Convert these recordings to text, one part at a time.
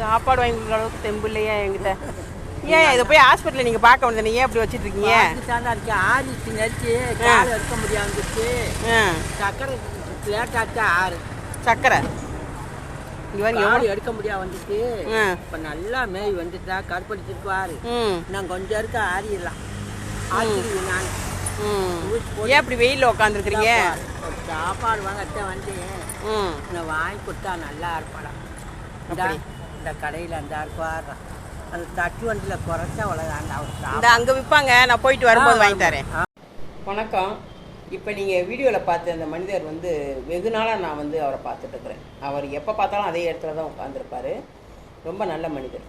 சாப்பாடு வாங்கி கொடுக்குற அளவுக்கு தெம்பு இல்லையா என்கிட்ட. ஏன் இதை போய் ஹாஸ்பிட்டலில் நீங்கள் பார்க்க வேண்டியது ஏன் அப்படி வச்சிட்டு இருக்கீங்க? இருக்கு. ஆறிச்சு நெரிச்சு கால் எடுக்க ஆ. சக்கரை லேட்டாச்சு ஆறு. சக்கரை. வாங்க கால் எடுக்க முடியாது வந்துச்சு ஆ. இப்போ நல்லா மேய் வந்துட்டா கருப்படிச்சிருப்பாரு ம். நான் கொஞ்சம் இருக்க ஆறிடலாம். ஆறிடுவேன் நான். ஏன் அப்படி வெயிலில் உட்காந்துருக்குறீங்க சாப்பாடு வாங்கத்தான் வந்து ம். நான் வாங்கி கொடுத்தா நல்லா இருப்பாடா இந்த கடையில் அந்த இருப்பாரு அந்த தட்டு வண்டியில் குறைச்சா அவ்வளோதான் அவர் இந்த அங்கே விற்பாங்க நான் போயிட்டு வரும்போது வாங்கி தரேன். வணக்கம். இப்போ நீங்கள் வீடியோவில் பார்த்த அந்த மனிதர் வந்து வெகு நாளாக நான் வந்து அவரை பார்த்துட்டு இருக்கிறேன். அவர் எப்போ பார்த்தாலும் அதே இடத்துல தான் உட்காந்துருப்பாரு ரொம்ப நல்ல மனிதர்.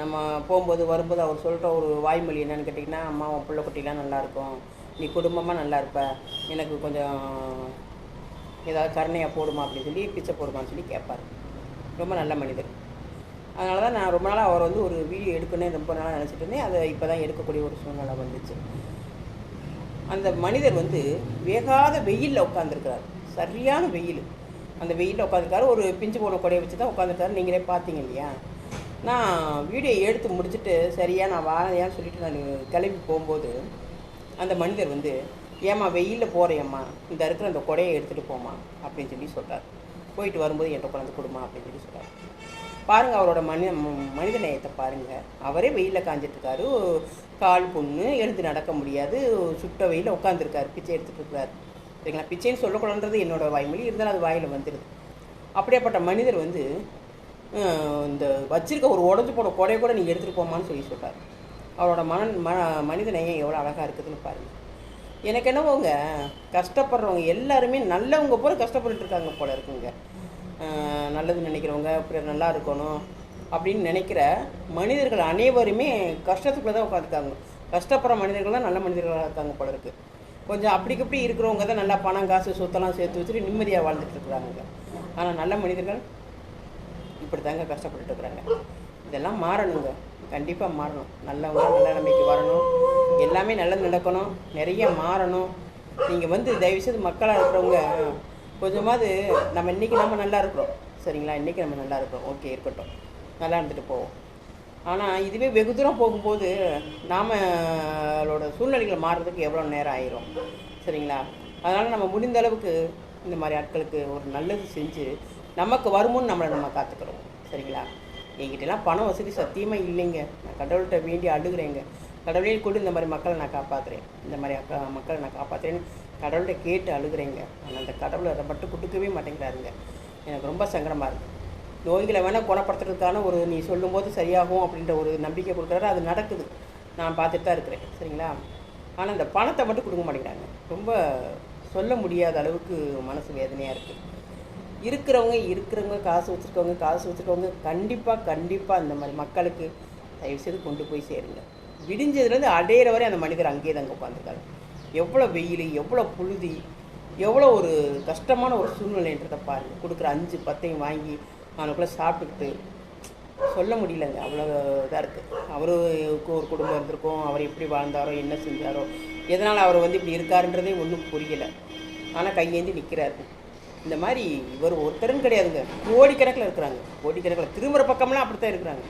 நம்ம போகும்போது வரும்போது அவர் சொல்கிற ஒரு வாய்மொழி என்னன்னு கேட்டிங்கன்னா அம்மா உன் பிள்ளை குட்டிலாம் நல்லா இருக்கும். நீ குடும்பமாக நல்லா இருப்ப. எனக்கு கொஞ்சம் ஏதாவது கருணையாக போடுமா? அப்படின்னு சொல்லி பிச்சை போடுமான்னு சொல்லி கேட்பார். ரொம்ப நல்ல மனிதர். அதனால தான் நான் ரொம்ப நாளாக அவர் வந்து ஒரு வீடியோ எடுக்கணும்னு ரொம்ப நாளாக நினச்சிட்டு இருந்தேன். அதை இப்போ தான் எடுக்கக்கூடிய ஒரு சூழ்நிலை வந்துச்சு. அந்த மனிதர் வந்து வேகாத வெயிலில் உட்காந்துருக்கிறார் சரியான வெயில். அந்த வெயிலில் உட்காந்துருக்காரு ஒரு பிஞ்சு போன கொடையை வச்சு தான் உட்காந்துருக்காரு நீங்களே பார்த்தீங்க இல்லையா? நான் வீடியோ எடுத்து முடிச்சுட்டு சரியா நான் வாழையான்னு சொல்லிட்டு நான் கிளம்பி போகும்போது அந்த மனிதர் வந்து ஏம்மா வெயிலில் போகிறேம்மா இந்த இருக்கிற அந்த கொடையை எடுத்துகிட்டு போமா அப்படின்னு சொல்லி சொல்கிறார் போயிட்டு வரும்போது என்கிட்ட கொண்டாந்து கொடுமா அப்படின்னு சொல்லி சொல்கிறார் பாருங்கள் அவரோட மனித மனித நேயத்தை பாருங்கள் அவரே வெயிலில் காஞ்சிட்ருக்காரு. கால் புண்ணு எழுந்து நடக்க முடியாது. சுட்ட வெயிலில் உட்காந்துருக்காரு பிச்சை எடுத்துட்டுருக்காரு சரிங்களா? பிச்சைன்னு சொல்லக்கூடாதுன்றது என்னோட வாய்மொழி. இருந்தாலும் அது வாயில் வந்துடுது அப்படியாப்பட்ட மனிதர் வந்து இந்த வச்சிருக்க ஒரு உடஞ்சி போன கொடையை கூட நீங்கள் எடுத்துகிட்டு போமான்னு சொல்லி சொல்கிறார் அவரோட மன ம மனித நேயம் எவ்வளோ அழகாக இருக்குதுன்னு பாருங்கள் எனக்கு என்னவோங்க கஷ்டப்படுறவங்க எல்லாருமே நல்லவங்க போல கஷ்டப்பட்டுருக்காங்க போல இருக்குங்க. நல்லது நினைக்கிறவங்க பிறர் நல்லா இருக்கணும் அப்படின்னு நினைக்கிற மனிதர்கள் அனைவருமே கஷ்டத்துக்குள்ளே தான் உட்காந்துருக்காங்க கஷ்டப்படுற மனிதர்கள் தான் நல்ல மனிதர்களாக இருக்காங்க போல இருக்கு. கொஞ்சம் அப்படி இப்படி இருக்கிறவங்க தான் நல்லா பணம் காசு சொத்தெல்லாம் சேர்த்து வச்சுட்டு நிம்மதியாக வாழ்ந்துட்டு இருக்கிறாங்க. ஆனால் நல்ல மனிதர்கள் இப்படி தாங்க கஷ்டப்பட்டுட்டு இருக்கிறாங்க. இதெல்லாம் மாறணுங்க. கண்டிப்பாக மாறணும். நல்லவங்க நல்ல நிலைமைக்கு வரணும். எல்லாமே நல்லது நடக்கணும். நிறைய மாறணும். நீங்கள் வந்து தயவுசெய்து மக்களாக இருக்கிறவங்க கொஞ்சமாவது நம்ம இன்றைக்கி நம்ம நல்லா இருக்கிறோம். சரிங்களா? இன்றைக்கி நம்ம நல்லா இருக்கிறோம். ஓகே இருக்கட்டும். நல்லா இருந்துட்டு போவோம். ஆனால் இதுவே வெகு தூரம் போகும்போது நாமளோட சூழ்நிலைகளை மாறுறதுக்கு எவ்வளோ நேரம் ஆயிரும். சரிங்களா? அதனால் நம்ம முடிந்த அளவுக்கு இந்த மாதிரி ஆட்களுக்கு ஒரு நல்லது செஞ்சு நமக்கு வருமுன்னு நம்மளை நம்ம காத்துக்கிறோம். சரிங்களா? என்கிட்டலாம் பணம் வசதி சத்தியமாக இல்லைங்க. நான் கடவுள்கிட்ட வேண்டி அழுகிறேங்க. கடவுளையும் கூட இந்த மாதிரி மக்களை நான் காப்பாற்றுறேன் இந்த மாதிரி அக்கா மக்களை நான் காப்பாற்றுறேன்னு கடவுள்கிட்ட கேட்டு அழுகிறீங்க. ஆனால் அந்த கடவுளை அதை மட்டும் கொடுக்கவே மாட்டேங்கிறாருங்க. எனக்கு ரொம்ப சங்கடமாக இருக்குது நோய்களை வேணால் குணப்படுத்துறதுக்கான ஒரு நீ சொல்லும்போது சரியாகும் அப்படின்ற ஒரு நம்பிக்கை கொடுக்குறாரு. அது நடக்குது. நான் பார்த்துட்டு தான் இருக்கிறேன். சரிங்களா? ஆனால் இந்த பணத்தை மட்டும் கொடுக்க மாட்டேங்கிறாங்க. ரொம்ப சொல்ல முடியாத அளவுக்கு மனசு வேதனையாக இருக்குது இருக்கிறவங்க இருக்கிறவங்க காசு வச்சுருக்கவங்க காசு வச்சுருக்கவங்க கண்டிப்பாக கண்டிப்பாக அந்த மாதிரி மக்களுக்கு தயவுசெய்து கொண்டு போய் சேருங்க. விடிஞ்சதுலேருந்து அடையிற வரை அந்த மனிதர் அங்கேயே தாங்க உட்காந்துருக்காரு எவ்வளோ வெயில் எவ்வளோ புழுதி எவ்வளோ ஒரு கஷ்டமான ஒரு சூழ்நிலைன்றதை பாருங்கள் கொடுக்குற அஞ்சு பத்தையும் வாங்கி அவனுக்குள்ளே சாப்பிட்டுக்கிட்டு சொல்ல முடியலங்க. அவ்வளோ இதாக இருக்குது அவருக்கு ஒரு குடும்பம் இருந்திருக்கும். அவர் எப்படி வாழ்ந்தாரோ என்ன செஞ்சாரோ எதனால் அவர் வந்து இப்படி இருக்காருன்றதே ஒன்றும் புரியலை. ஆனால் கையேந்தி நிற்கிறாரு இந்த மாதிரி இவர் ஒருத்தரும் கிடையாதுங்க. கோடிக்கணக்கில் இருக்கிறாங்க. கோடிக்கணக்கில். திரும்புகிற பக்கம்லாம் அப்படித்தான் இருக்கிறாங்க.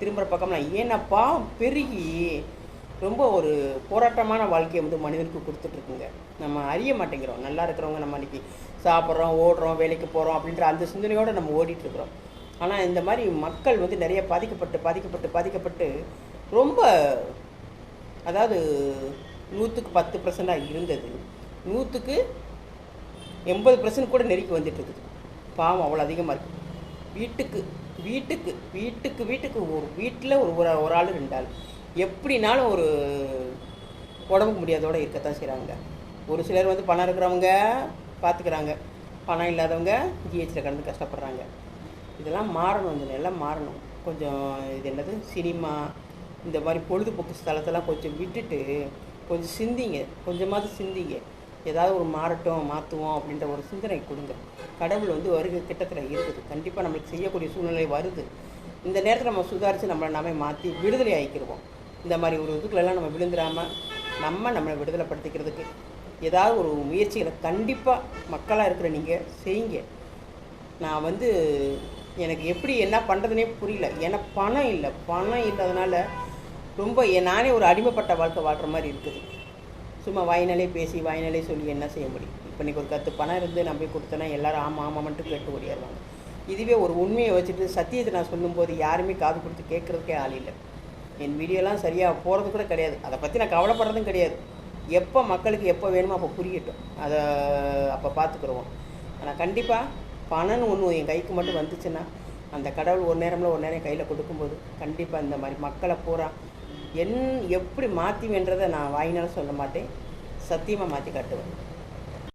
திரும்புகிற பக்கம்லாம். ஏன்னாப்பா பெருகி ரொம்ப ஒரு போராட்டமான வாழ்க்கையை வந்து மனிதனுக்கு கொடுத்துட்ருக்குங்க. நம்ம அறிய மாட்டேங்கிறோம். நல்லா இருக்கிறவங்க நம்ம அன்றைக்கி சாப்பிட்றோம் ஓடுறோம் வேலைக்கு போகிறோம் அப்படின்ற அந்த சிந்தனையோடு நம்ம ஓடிட்டுருக்குறோம் ஆனால் இந்த மாதிரி மக்கள் வந்து நிறைய பாதிக்கப்பட்டு பாதிக்கப்பட்டு பாதிக்கப்பட்டு ரொம்ப அதாவது நூற்றுக்கு பத்து பர்சண்டாக இருந்தது. நூற்றுக்கு எண்பது பர்சன்ட் கூட நெருக்கி வந்துட்டுருக்குது பாவம் அவ்வளோ அதிகமாக இருக்குது வீட்டுக்கு வீட்டுக்கு வீட்டுக்கு வீட்டுக்கு ஒரு வீட்டில் ஒரு ஒரு ஒரு ஆள் ரெண்டு ஆள். எப்படினாலும் ஒரு உடம்புக்கு முடியாதோட இருக்கத்தான் செய்கிறாங்க ஒரு சிலர் வந்து பணம் இருக்கிறவங்க பார்த்துக்கிறாங்க பணம் இல்லாதவங்க ஜிஹெச்சில் கடந்து கஷ்டப்படுறாங்க. இதெல்லாம் மாறணும் இந்த நிலம் மாறணும். கொஞ்சம் இது என்னது? சினிமா இந்த மாதிரி பொழுதுபோக்கு ஸ்தலத்தெல்லாம் கொஞ்சம் விட்டுட்டு கொஞ்சம் சிந்திங்க. கொஞ்சமாவது சிந்திங்க. ஏதாவது ஒரு மாறட்டும் மாற்றுவோம் அப்படின்ற ஒரு சிந்தனை கொடுங்க. கடவுள் வந்து வருகை கிட்டத்தில் இருக்குது. கண்டிப்பாக நம்மளுக்கு செய்யக்கூடிய சூழ்நிலை வருது. இந்த நேரத்தில் நம்ம சுதாரித்து நம்மளை நாமே மாற்றி விடுதலை ஆகிக்கிருவோம் இந்த மாதிரி ஒரு இதுக்குள்ளெல்லாம் நம்ம விழுந்துடாமல் நம்ம நம்மளை விடுதலைப்படுத்திக்கிறதுக்கு ஏதாவது ஒரு முயற்சிகளை கண்டிப்பாக மக்களாக இருக்கிற நீங்கள் செய்யுங்க. நான் வந்து எனக்கு எப்படி என்ன பண்ணுறதுனே புரியல. ஏன்னா பணம் இல்லை. பணம் இல்லாதனால ரொம்ப நானே ஒரு அடிமைப்பட்ட வாழ்க்கை வாழ்கிற மாதிரி இருக்குது. சும்மா வாயினாலே பேசி வாயினாலே சொல்லி என்ன செய்ய முடியும்? இப்போ இன்றைக்கி ஒரு கத்து பணம் இருந்து நம்பி போய் எல்லோரும் எல்லாரும் ஆமாம் ஆமாம் மட்டும் கேட்டு ஓடிடுவாங்க இதுவே ஒரு உண்மையை வச்சுட்டு சத்தியத்தை நான் சொல்லும்போது யாருமே காது கொடுத்து கேட்குறதுக்கே ஆள் இல்லை. என் வீடியோலாம் சரியாக போகிறது கூட கிடையாது. அதை பற்றி நான் கவலைப்படுறதும் கிடையாது. எப்போ மக்களுக்கு எப்போ வேணுமோ அப்போ புரியட்டும். அதை அப்போ பார்த்துக்குருவோம் ஆனால் கண்டிப்பாக பணம்னு ஒன்று என் கைக்கு மட்டும் வந்துச்சுன்னா அந்த கடவுள் ஒரு நேரம்ல ஒரு நேரம் கையில் கொடுக்கும்போது கண்டிப்பாக இந்த மாதிரி மக்களை பூரா என் எப்படி மாற்றுவேன்றதை நான் வாயினாலும் சொல்ல மாட்டேன். சத்தியமாக மாற்றி காட்டுவேன்.